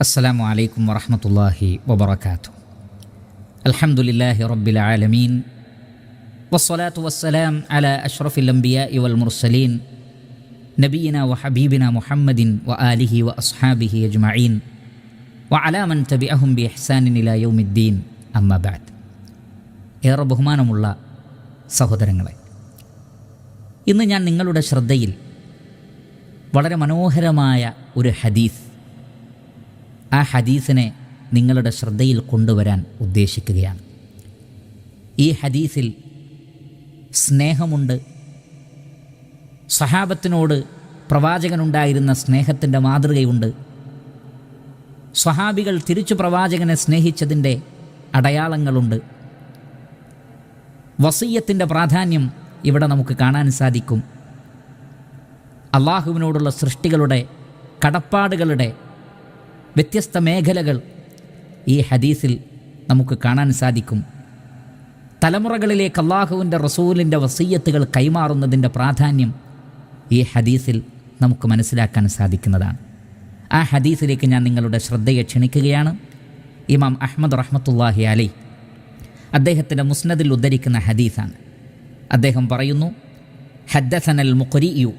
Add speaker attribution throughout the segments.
Speaker 1: السلام عليكم ورحمة الله وبركاته الحمد لله رب العالمين والصلاة والسلام على أشرف الأنبياء والمرسلين نبينا وحبيبنا محمد وآله وأصحابه أجمعين وعلى من تبعهم بإحسان إلى يوم الدين أما بعد ഏറെ ബഹുമാനമുള്ള സഹോദരങ്ങളെ ഇന്ന് ഞാൻ നിങ്ങളുടെ ശ്രദ്ധയിൽ വളരെ മനോഹരമായ ഒരു ഹദീസ് ആ ഹദീസിനെ നിങ്ങളുടെ ശ്രദ്ധയിൽ കൊണ്ടുവരാൻ ഉദ്ദേശിക്കുകയാണ്. ഈ ഹദീസിൽ സ്നേഹമുണ്ട്. സഹാബത്തിനോട് പ്രവാചകനുണ്ടായിരുന്ന സ്നേഹത്തിന്റെ മാതൃകയുണ്ട്. സ്വഹാബികൾ തിരിച്ചു പ്രവാചകനെ സ്നേഹിച്ചതിന്റെ അടയാളങ്ങളുണ്ട്. വസീയത്തിന്റെ പ്രാധാന്യം ഇവിടെ നമുക്ക് കാണാൻ സാധിക്കും. അള്ളാഹുവിനോടുള്ള സൃഷ്ടികളുടെ കടപ്പാടുകളുടെ വ്യത്യസ്ത മേഖലകൾ ഈ ഹദീസിൽ നമുക്ക് കാണാൻ സാധിക്കും. തലമുറകളിലേക്ക് അള്ളാഹുവിന്റെ റസൂലിന്റെ വസീയത്തുകൾ കൈമാറുന്നതിന്റെ പ്രാധാന്യം ഈ ഹദീസിൽ നമുക്ക് മനസ്സിലാക്കാൻ സാധിക്കുന്നതാണ്. ആ ഹദീസിലേക്ക് ഞാൻ നിങ്ങളുടെ ശ്രദ്ധയെ ക്ഷണിക്കുകയാണ്. ഇമാം അഹമ്മദ് റഹ്മത്തുല്ലാഹി അലി അദ്ദേഹത്തിന്റെ മുസ്നദിൽ ഉദ്ധരിക്കുന്ന ഹദീസാണ്. അദ്ദേഹം പറയുന്നു ഹദ്ദസനൽ മുഖരിയു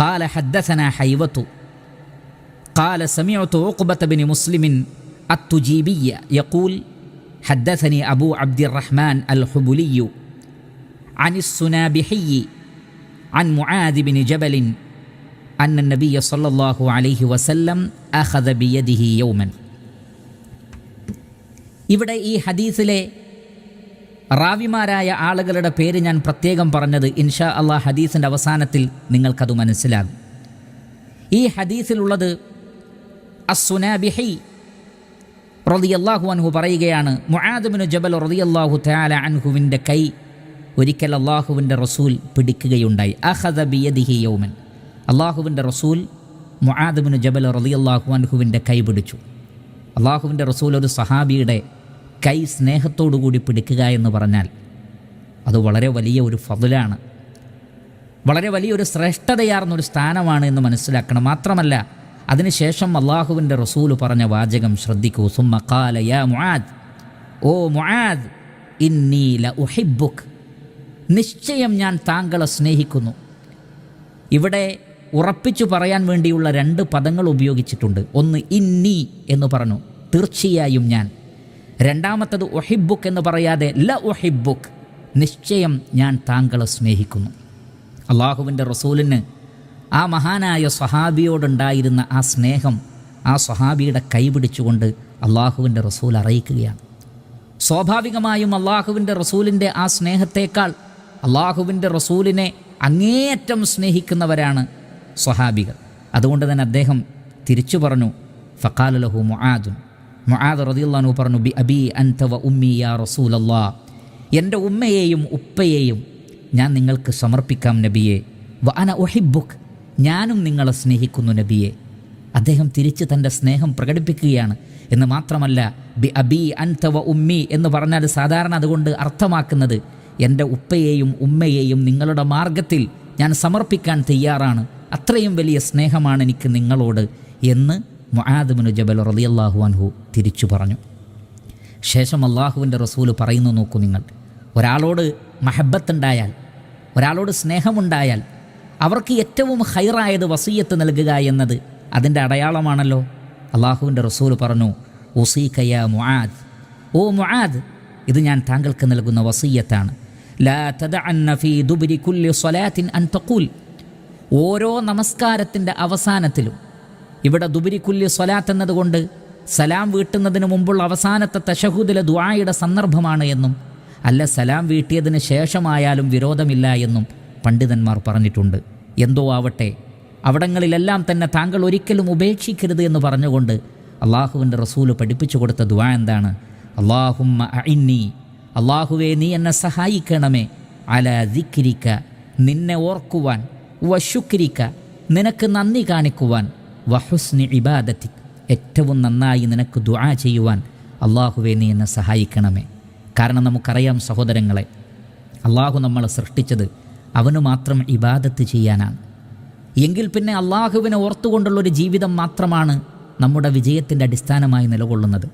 Speaker 1: കാല ഹദ്ദസന ഹൈവത്തു. قال سمعت عقبة بن مسلم التجيبي يقول حدثني أبو عبد الرحمن الحبلي عن السنابحي عن معاذ بن جبل أن النبي صلى الله عليه وسلم أخذ بيده يوما ഇവിടെ ഈ ഹദീസിലെ റാവിമാരായ ആളുകളുടെ പേര് ഞാൻ പ്രത്യേകം പറഞ്ഞത് ഇൻഷാ അള്ളാഹ് ഹദീസിൻ്റെ അവസാനത്തിൽ നിങ്ങൾക്കത് മനസ്സിലാകും ഈ ഹദീസിലുള്ളത് അസുനാബിഹി റതിയല്ലാഹു അൻഹു പറയുകയാണ് മുആദുബിന് ജബൽ റതിയല്ലാഹു തആല അൻഹുവിന്റെ കൈ ഒരിക്കൽ അള്ളാഹുവിന്റെ റസൂൽ പിടിക്കുകയുണ്ടായി. അഹദ ബിയദിഹി യൗമൻ. അള്ളാഹുവിന്റെ റസൂൽ മുആദുബിന് ജബൽ റതിയല്ലാഹു അൻഹുവിന്റെ കൈ പിടിച്ചു. അള്ളാഹുവിന്റെ റസൂൽ ഒരു സഹാബിയുടെ കൈ സ്നേഹത്തോടുകൂടി പിടിക്കുക എന്ന് പറഞ്ഞാൽ അത് വളരെ വലിയ ഒരു ഫതിലാണ്. വളരെ വലിയൊരു ശ്രേഷ്ഠതയാർന്നൊരു സ്ഥാനമാണ് എന്ന് മനസ്സിലാക്കണം. മാത്രമല്ല അതിനുശേഷം അള്ളാഹുവിന്റെ റസൂൽ പറഞ്ഞ വാചകം ശ്രദ്ധിക്കൂ. സുമ്മ കാല യാ മുആദ് ഓ മുആദ് ഇന്നി ല നിശ്ചയം ഞാൻ താങ്കളെ സ്നേഹിക്കുന്നു. ഇവിടെ ഉറപ്പിച്ചു പറയാൻ വേണ്ടിയുള്ള രണ്ട് പദങ്ങൾ ഉപയോഗിച്ചിട്ടുണ്ട്. ഒന്ന് ഇന്നി എന്ന് പറഞ്ഞു. തീർച്ചയായും ഞാൻ. രണ്ടാമത്തത് ഒഹിബുക്ക് എന്ന് പറയാതെ ല ഒഹിബുക്ക് നിശ്ചയം ഞാൻ താങ്കളെ സ്നേഹിക്കുന്നു. അള്ളാഹുവിന്റെ റസൂലിന് ആ മഹാനായ സ്വഹാബിയോടുണ്ടായിരുന്ന ആ സ്നേഹം ആ സ്വഹാബിയുടെ കൈപിടിച്ചുകൊണ്ട് അള്ളാഹുവിന്റെ റസൂൽ അറിയിക്കുകയാണ്. സ്വാഭാവികമായും അള്ളാഹുവിന്റെ റസൂലിന്റെ ആ സ്നേഹത്തേക്കാൾ അള്ളാഹുവിന്റെ റസൂലിനെ അങ്ങേയറ്റം സ്നേഹിക്കുന്നവരാണ് സ്വഹാബികൾ. അതുകൊണ്ട് തന്നെ അദ്ദേഹം തിരിച്ചു പറഞ്ഞു ഫക്കാലഹു മുആദുൻ. മുആദ് റദിയുള്ളാനു പറഞ്ഞു ബി അബി അൻതവ ഉമ്മി യാ റസൂലല്ലാ. എന്റെ ഉമ്മയെയും ഉപ്പയെയും ഞാൻ നിങ്ങൾക്ക് സമർപ്പിക്കാം നബിയെ. വ അന ഒഹിബുക്ക് ഞാനും നിങ്ങളെ സ്നേഹിക്കുന്നു നബിയെ. അദ്ദേഹം തിരിച്ച് തന്റെ സ്നേഹം പ്രകടിപ്പിക്കുകയാണ് എന്ന് മാത്രമല്ല ബി അബി അൻതവ ഉമ്മി എന്ന് പറഞ്ഞാൽ സാധാരണ അതുകൊണ്ട് അർത്ഥമാക്കുന്നത് എന്റെ ഉപ്പയെയും ഉമ്മയെയും നിങ്ങളുടെ മാർഗത്തിൽ ഞാൻ സമർപ്പിക്കാൻ തയ്യാറാണ്. അത്രയും വലിയ സ്നേഹമാണ് എനിക്ക് നിങ്ങളോട് എന്ന് മുആദുബിനു ജബൽ റളിയല്ലാഹു അൻഹു തിരിച്ചു പറഞ്ഞു. ശേഷം അള്ളാഹുവിന്റെ റസൂൽ പറയുന്നു നോക്കൂ നിങ്ങൾ ഒരാളോട് മഹബത്തുണ്ടായാൽ ഒരാളോട് സ്നേഹമുണ്ടായാൽ അവർക്ക് ഏറ്റവും ഹൈറായത് വസീയത്ത് നൽകുക എന്നത് അതിന്റെ അടയാളമാണല്ലോ. അള്ളാഹുവിന്റെ റസൂൽ പറഞ്ഞു ഒസീഖയ മുആദ്. ഓ മുആദ് ഇത് ഞാൻ താങ്കൾക്ക് നൽകുന്ന വസീയത്താണ്. ഓരോ നമസ്കാരത്തിന്റെ അവസാനത്തിലും ഇവിടെ ദുബിരിക്കുല്ലി സ്വലാത്ത് എന്നതുകൊണ്ട് സലാം വീട്ടുന്നതിന് മുമ്പുള്ള അവസാനത്തെ തശഹുദിലെ ദുആയുടെ സന്ദർഭമാണ് എന്നും അല്ല സലാം വീട്ടിയതിന് ശേഷമായാലും വിരോധമില്ല എന്നും പണ്ഡിതന്മാർ പറഞ്ഞിട്ടുണ്ട്. എന്തോ ആവട്ടെ. അവിടങ്ങളിലെല്ലാം തന്നെ താങ്കൾ ഒരിക്കലും ഉപേക്ഷിക്കരുത് എന്ന് പറഞ്ഞുകൊണ്ട് അള്ളാഹുവിന്റെ റസൂൽ പഠിപ്പിച്ചു കൊടുത്ത ദുവാ എന്താണ്? അള്ളാഹുമ്മ അഇന്നി. അള്ളാഹുവെ നീ എന്നെ സഹായിക്കണമേ. അല ദിക്രിക്ക നിന്നെ ഓർക്കുവാൻ. വശുക്രിക്ക നിനക്ക് നന്ദി കാണിക്കുവാൻ. വഹുസ്നി ഇബാദത്തി ഏറ്റവും നന്നായി നിനക്ക് ദുആ ചെയ്യുവാൻ അള്ളാഹുവെ നീ എന്നെ സഹായിക്കണമേ. കാരണം നമുക്കറിയാം സഹോദരങ്ങളെ അള്ളാഹു നമ്മളെ സൃഷ്ടിച്ചത് അവന് മാത്രം ഇബാദത്ത് ചെയ്യാനാണ്. എങ്കിൽ പിന്നെ അള്ളാഹുവിനെ ഓർത്തുകൊണ്ടുള്ളൊരു ജീവിതം മാത്രമാണ് നമ്മുടെ വിജയത്തിന്റെ അടിസ്ഥാനമായി നിലകൊള്ളുന്നത്.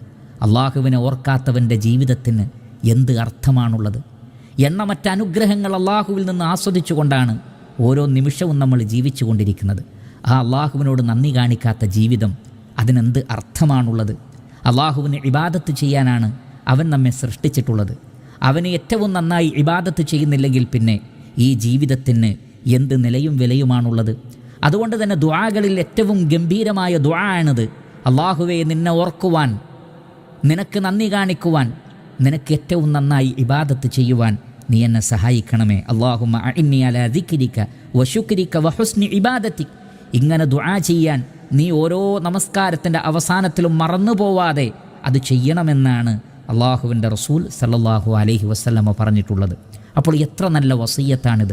Speaker 1: അള്ളാഹുവിനെ ഓർക്കാത്തവന്റെ ജീവിതത്തിന് എന്ത് അർത്ഥമാണുള്ളത്? എണ്ണമറ്റ അനുഗ്രഹങ്ങൾ അള്ളാഹുവിൽ നിന്ന് ആസ്വദിച്ചുകൊണ്ടാണ് ഓരോ നിമിഷവും നമ്മൾ ജീവിച്ചു കൊണ്ടിരിക്കുന്നത് ആ അള്ളാഹുവിനോട് നന്ദി കാണിക്കാത്ത ജീവിതം അതിനെന്ത് അർത്ഥമാണുള്ളത്? അള്ളാഹുവിന് ഇബാദത്ത് ചെയ്യാനാണ് അവൻ നമ്മെ സൃഷ്ടിച്ചിട്ടുള്ളത്. അവന് ഏറ്റവും നന്നായി ഇബാദത്ത് ചെയ്യുന്നില്ലെങ്കിൽ പിന്നെ ഈ ജീവിതത്തിന് എന്ത് നിലയും വിലയുമാണുള്ളത്? അതുകൊണ്ട് തന്നെ ദ്വാകളിൽ ഏറ്റവും ഗംഭീരമായ ദ്വാ ആണത് അള്ളാഹുവെ നിന്നെ ഓർക്കുവാൻ നിനക്ക് നന്ദി കാണിക്കുവാൻ നിനക്ക് ഏറ്റവും നന്നായി ഇബാദത്ത് ചെയ്യുവാൻ നീ എന്നെ സഹായിക്കണമേ. അള്ളാഹുമ അഇന്നി അലാ ദിക്രിക വശുക്രിക വഹുസ്നി ഇബാദത്തി. ഇങ്ങനെ ദുആ ചെയ്യാൻ നീ ഓരോ നമസ്കാരത്തിന്റെ അവസാനത്തിലും മറന്നു പോവാതെ അത് ചെയ്യണമെന്നാണ് അള്ളാഹുവിന്റെ റസൂൽ സല്ലാഹു അലഹി വസ്ലമ പറഞ്ഞിട്ടുള്ളത്. അപ്പോൾ എത്ര നല്ല വസീയത്താണിത്.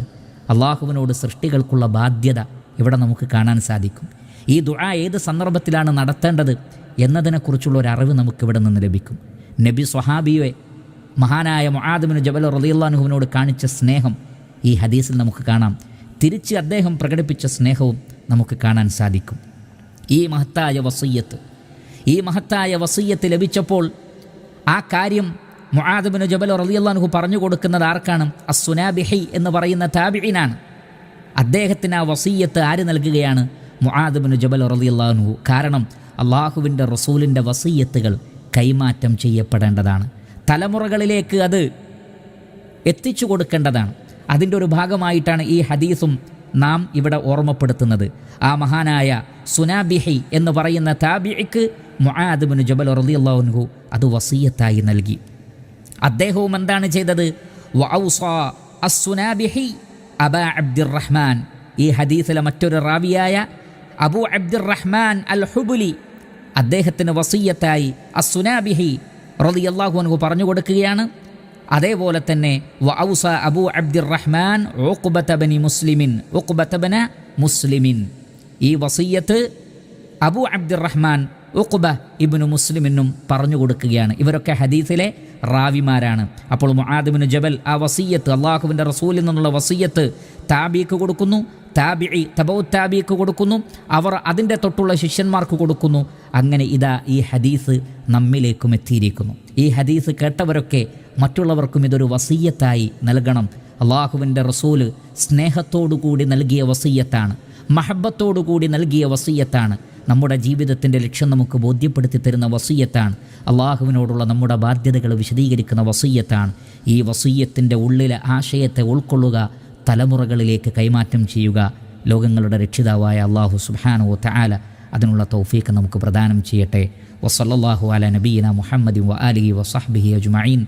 Speaker 1: അള്ളാഹുവിനോട് സൃഷ്ടികൾക്കുള്ള ബാധ്യത ഇവിടെ നമുക്ക് കാണാൻ സാധിക്കും. ഈ ദുആ ഏത് സന്ദർഭത്തിലാണ് നടത്തേണ്ടത് എന്നതിനെക്കുറിച്ചുള്ള ഒരു അറിവ് നമുക്കിവിടെ നിന്ന് ലഭിക്കും. നബി സ്വഹാബിയെ മഹാനായ മൊഹാദുബിന് ജബൽ റലിയുള്ളാനുഹുവിനോട് കാണിച്ച സ്നേഹം ഈ ഹദീസിൽ നമുക്ക് കാണാം. തിരിച്ച് അദ്ദേഹം പ്രകടിപ്പിച്ച സ്നേഹവും നമുക്ക് കാണാൻ സാധിക്കും. ഈ മഹത്തായ വസയ്യത്ത് ഈ മഹത്തായ വസയ്യത്ത് ലഭിച്ചപ്പോൾ ആ കാര്യം മുആദബിന് ജബൽ റലിയല്ലാൻഹു പറഞ്ഞു കൊടുക്കുന്നത് ആർക്കാണ്? അസുനാബിഹി എന്ന് പറയുന്ന താബിഇനാണ്. അദ്ദേഹത്തിന് ആ വസീയത്ത് ആര് നൽകുകയാണ്? മുആദബിന് ജബൽ റലിയല്ലാൻഹു കാരണം അള്ളാഹുവിന്റെ റസൂലിന്റെ വസീയത്തുകൾ കൈമാറ്റം ചെയ്യപ്പെടേണ്ടതാണ്. തലമുറകളിലേക്ക് അത് എത്തിച്ചു കൊടുക്കേണ്ടതാണ്. അതിന്റെ ഒരു ഭാഗമായിട്ടാണ് ഈ ഹദീസും നാം ഇവിടെ ഓർമ്മപ്പെടുത്തുന്നത്. ആ മഹാനായ സുനാബിഹി എന്ന് പറയുന്ന താബിഹിക്ക് മുആദബിന് ജബൽ റലിയുള്ളാഹുൻഹു അത് വസീയത്തായി നൽകി. അദ്ദേഹവും എന്താണ് ചെയ്തത്? വഔസ അസ്സുനാബിഹി അബ അബ്ദുറഹ്മാൻ. ഈ ഹദീസിലെ മറ്റൊരു റാവിയായ അബു അബ്ദുറഹ്മാൻ അൽ ഹുബുലി അദ്ദേഹത്തിന് വസീയത്തായി അസുനാബിഹി റളിയല്ലാഹു അൻഹു പറഞ്ഞു കൊടുക്കുകയാണ്. അതേപോലെ തന്നെ വൗസ അബു അബ്ദുറഹ്മാൻ ബനി മുസ്ലിമിൻ ബന മുസ്ലിമിൻ. ഈ വസീയത്ത് അബു അബ്ദുറഹ്മാൻ ഉഖബ ഇബ്നു മുസ്ലിമിനും പറഞ്ഞു കൊടുക്കുകയാണ്. ഇവരൊക്കെ ഹദീസിലെ റാവിമാരാണ്. അപ്പോൾ മുആദിബിന് ജബൽ ആ വസീയത്ത് അള്ളാഹുവിന്റെ റസൂലിൽ നിന്നുള്ള വസീയത്ത് താബിക്ക് കൊടുക്കുന്നു താബിഇ തബൗ താബിക്ക് കൊടുക്കുന്നു അവർ അതിന്റെ തൊട്ടുള്ള ശിഷ്യന്മാർക്ക് കൊടുക്കുന്നു. അങ്ങനെ ഇതാ ഈ ഹദീസ് നമ്മിലേക്കും എത്തിയിരിക്കുന്നു. ഈ ഹദീസ് കേട്ടവരൊക്കെ മറ്റുള്ളവർക്കും ഇതൊരു വസീയത്തായി നൽകണം. അള്ളാഹുവിന്റെ റസൂൽ സ്നേഹത്തോടു കൂടി നൽകിയ വസീയത്താണ്. മഹബത്തോടു കൂടി നൽകിയ വസീയത്താണ്. നമ്മുടെ ജീവിതത്തിന്റെ ലക്ഷ്യം നമുക്ക് ബോധ്യപ്പെടുത്തി തരുന്ന വസീയത്താണ്. അള്ളാഹുവിനോടുള്ള നമ്മുടെ ബാധ്യതകൾ വിശദീകരിക്കുന്ന വസീയത്താണ്. ഈ വസീയത്തിന്റെ ഉള്ളിലെ ആശയത്തെ ഉൾക്കൊള്ളുക തലമുറകളിലേക്ക് കൈമാറ്റം ചെയ്യുക ലോകങ്ങളുടെ രക്ഷിതാവായ അള്ളാഹു സുബാനോ തആല അതിനുള്ള തൗഫീഖ് നമുക്ക് പ്രദാനം ചെയ്യട്ടെ. വസല്ലാഹു അല നബീന മുഹമ്മദ് വ അലി വസഹ്ബിഹി അജ്മഈൻ.